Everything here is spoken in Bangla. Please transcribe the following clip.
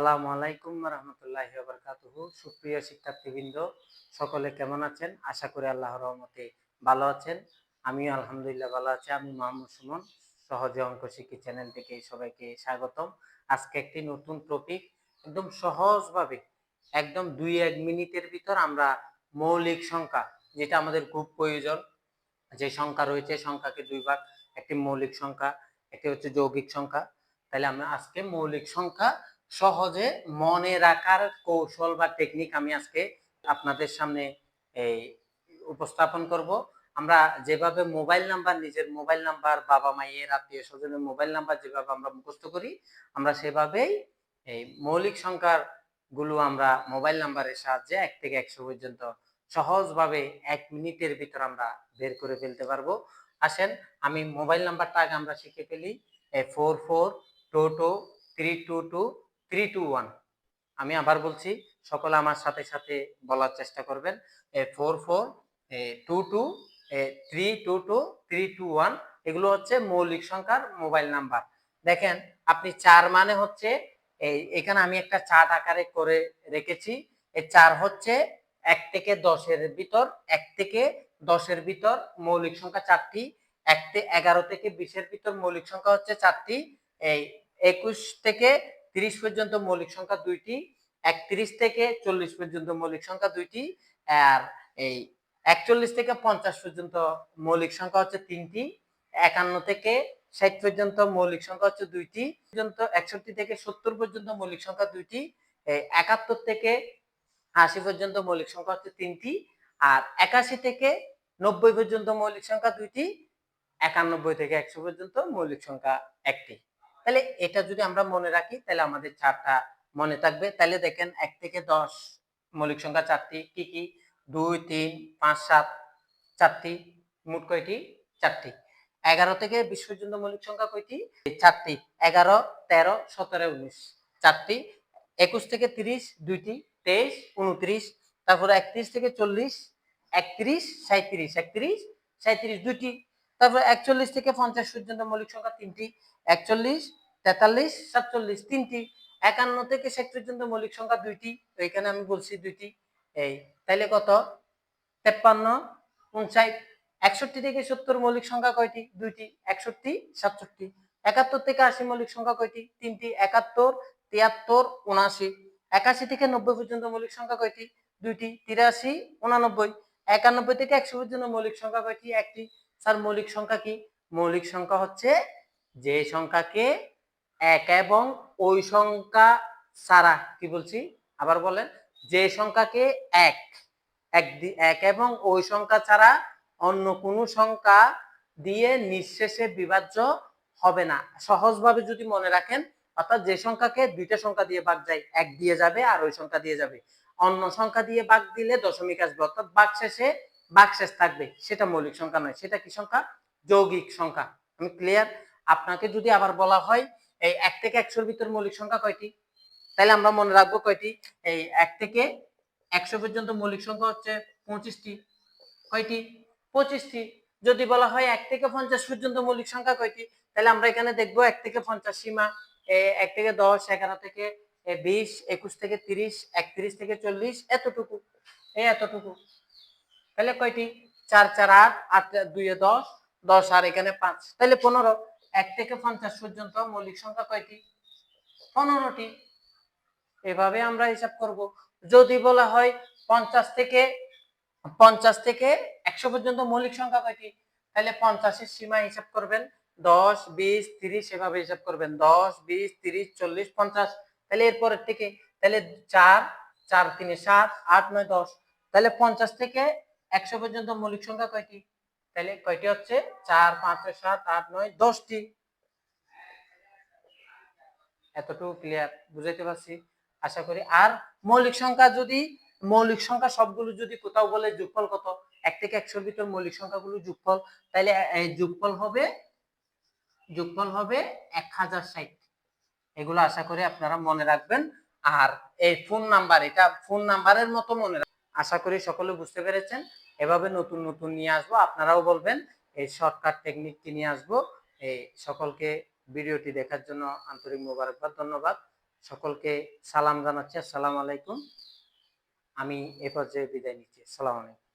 আসসালামু আলাইকুম রহমতুল্লাহি বারকাতুহু। সুপ্রিয় শিক্ষার্থীবৃন্দ, সকলে কেমন আছেন? আশা করি আল্লাহ রহমতে ভালো আছেন। আমিও আলহামদুলিল্লাহ ভালো আছি। আমি মোহাম্মদ সুমন, সহজে অঙ্ক শিখি চ্যানেল থেকে সবাইকে স্বাগতম। আজকে একটি নতুন টপিক একদম সহজভাবে, একদম দুই এক মিনিটের ভিতর আমরা মৌলিক সংখ্যা, যেটা আমাদের খুব প্রয়োজন, যে সংখ্যা রয়েছে, সংখ্যাকে দুই ভাগ, একটি মৌলিক সংখ্যা, একটি হচ্ছে যৌগিক সংখ্যা। তাহলে আমরা আজকে মৌলিক সংখ্যা সহজে মনে রাখার কৌশল বা টেকনিক আমি আজকে আপনাদের সামনে, এই, উপস্থাপন করব। আমরা যেভাবে মোবাইল নাম্বার নিজের মোবাইল নাম্বার বাবা মায়ের, আত্মীয় স্বজনের মোবাইল নাম্বার যেভাবে আমরা মুখস্থ করি, আমরা সেভাবেই, এই, মৌলিক সংখ্যারগুলো আমরা মোবাইল নাম্বারের সাহায্যে এক থেকে একশো পর্যন্ত সহজভাবে এক মিনিটের ভিতর আমরা বের করে ফেলতে পারব। আসেন, আমি মোবাইল নাম্বারটা আগে আমরা শিখে ফেলি four four two two three two two three two one আমি আবার বলছি, সকলে আমার সাথে সাথে বলার চেষ্টা করবেন। Four four two two three two two three two one এগুলো হচ্ছে মৌলিক সংখ্যার মোবাইল নাম্বার। দেখেন, আপনি চার মানে হচ্ছে এই এখানে আমি একটা চার্ট আকারে করে রেখেছি। এই চার হচ্ছে এক থেকে দশের ভিতর, এক থেকে দশের ভিতর মৌলিক সংখ্যা চারটি, এক থেকে এগারো থেকে বিশের ভিতর মৌলিক সংখ্যা হচ্ছে চারটি। এই একুশ থেকে তিরিশ পর্যন্ত মৌলিক সংখ্যা দুইটি, একত্রিশ থেকে চল্লিশ পর্যন্ত মৌলিক সংখ্যা দুইটি, আর এই একচল্লিশ থেকে পঞ্চাশ পর্যন্ত মৌলিক সংখ্যা হচ্ছে তিনটি, একান্ন থেকে ষাট পর্যন্ত মৌলিক সংখ্যা হচ্ছে দুইটি, পর্যন্ত একষট্টি থেকে সত্তর পর্যন্ত মৌলিক সংখ্যা দুইটি একাত্তর থেকে আশি পর্যন্ত মৌলিক সংখ্যা হচ্ছে তিনটি, আর একাশি থেকে নব্বই পর্যন্ত মৌলিক সংখ্যা দুইটি, একানব্বই থেকে একশো পর্যন্ত মৌলিক সংখ্যা একটি। তাহলে এটা যদি আমরা মনে রাখি, তাহলে আমাদের চারটা মনে থাকবে। তাহলে দেখেন এক থেকে দশ মৌলিক সংখ্যা চারটি, কি কি? দুই, তিন, পাঁচ, সাত, চারটি, মোট কয়টি? চারটি। এগারো থেকে বিশ পর্যন্ত মৌলিক সংখ্যা কয়টি? চারটি। এগারো, তেরো, সতেরো, উনিশ। চারটি, একুশ থেকে তিরিশ, দুইটি, তেইশ, উনত্রিশ, তারপরে একত্রিশ থেকে চল্লিশ, একত্রিশ সাঁত্রিশ একত্রিশ সাঁত্রিশ দুইটি। তারপর একচল্লিশ থেকে পঞ্চাশ পর্যন্ত মৌলিক সংখ্যা তিনটি। একচল্লিশ, তেতাল্লিশ, সাতচল্লিশ তিনটি। একান্ন থেকে ষাট পর্যন্ত মৌলিক সংখ্যা দুইটি। এখানে আমি বলছি দুইটি। এই, তাইলে কত? তেপ্পান্ন, উনষাট। একষট্টি থেকে সত্তর মৌলিক সংখ্যা কয়টি? দুইটি। একষট্টি, সাতষট্টি। একাত্তর থেকে আশি মৌলিক সংখ্যা কয়টি? তিনটি। একাত্তর, তিয়াত্তর, উনআশি। একাশি থেকে নব্বই পর্যন্ত মৌলিক সংখ্যা কয়টি? দুইটি। তিরাশি, উনানব্বই। একানব্বই থেকে একশো পর্যন্ত মৌলিক সংখ্যা কয়টি? একটি। স্যার, মৌলিক সংখ্যা কি? মৌলিক সংখ্যা হচ্ছে যে সংখ্যাকে এক এবং ওই সংখ্যা ছাড়া, কি বলছি? আবার বলেন, যে সংখ্যাকে এক এক এবং ওই সংখ্যা ছাড়া অন্য কোনো সংখ্যা দিয়ে নিঃশেষে বিভাজ্য হবে না। সহজভাবে যদি মনে রাখেন, অর্থাৎ যে সংখ্যাকে দুইটা সংখ্যা দিয়ে ভাগ যায়, এক দিয়ে যাবে আর ওই সংখ্যা দিয়ে যাবে। অন্য সংখ্যা দিয়ে ভাগ দিলে দশমিক আসবে, অর্থাৎ ভাগ শেষে শেষ থাকবে, সেটা মৌলিক সংখ্যা নয়, সেটা কি সংখ্যা? যৌগিক সংখ্যা। আমি ক্লিয়ার আপনাকে যদি আবার বলা হয়, এই এক থেকে একশোর ভিতর মৌলিক সংখ্যা কয়টি? তাহলে আমরা মনে রাখব কয়টি? এই এক থেকে একশো পর্যন্ত মৌলিক সংখ্যা হচ্ছে পঁচিশটি। কয়টি? পঁচিশটি। যদি বলা হয় এক থেকে পঞ্চাশ পর্যন্ত মৌলিক সংখ্যা কয়টি? তাহলে আমরা এখানে দেখব এক থেকে পঞ্চাশ সীমা এক থেকে দশ, এগারো থেকে বিশ, একুশ থেকে তিরিশ, একত্রিশ থেকে চল্লিশ, এতটুকু। এই এতটুকু। তাহলে কয়টি? চার চার আট আট, দুই, দশ দশ আর এখানে পাঁচ। তাহলে পনেরো। এক থেকে পঞ্চাশ পর্যন্ত মৌলিক সংখ্যা কয়টি? পনেরোটি। এভাবে আমরা হিসাব করব। যদি বলা হয় পঞ্চাশ থেকে পঞ্চাশ থেকে একশো পর্যন্ত মৌলিক সংখ্যা কয়টি? তাহলে পঞ্চাশের সীমা হিসাব করবেন। দশ, বিশ, তিরিশ, এভাবে হিসাব করবেন। দশ, বিশ, তিরিশ, চল্লিশ, পঞ্চাশ। তাহলে এরপরের থেকে তাহলে চার চার, তিনে সাত, আট, নয়, দশ। তাহলে পঞ্চাশ থেকে একশো পর্যন্ত মৌলিক সংখ্যা কয়টি? তাহলে কয়টি হচ্ছে? চার, পাঁচ সাত, আট, নয়, দশটি। এতটুকু ক্লিয়ার বুঝাইতে পারছি? আশা করি। আর মৌলিক সংখ্যা যদি, মৌলিক সংখ্যা সবগুলো যদি কোথাও বলে যোগফল কত? এক থেকে একশোর ভিতর মৌলিক সংখ্যাগুলো যোগফল। তাহলে যোগফল হবে যোগফল হবে এক হাজার ষাট। এগুলো আশা করি আপনারা মনে রাখবেন। আর এই ফোন নাম্বার এটা ফোন নাম্বারের মতো মনে আশা করি সকলে বুঝতে পেরেছেন। এভাবে নতুন নতুন নিয়ে আসব। আপনারাও বলবেন, এই শর্টকাট টেকনিকটি নিয়ে আসব। এই সকলকে ভিডিওটি দেখার জন্য আন্তরিক মোবারকবাদ, ধন্যবাদ। সকলকে সালাম জানাচ্ছি। আসসালামু আলাইকুম। আমি এ পর্যায়ে বিদায় নিচ্ছি। সালাম আলাইকুম।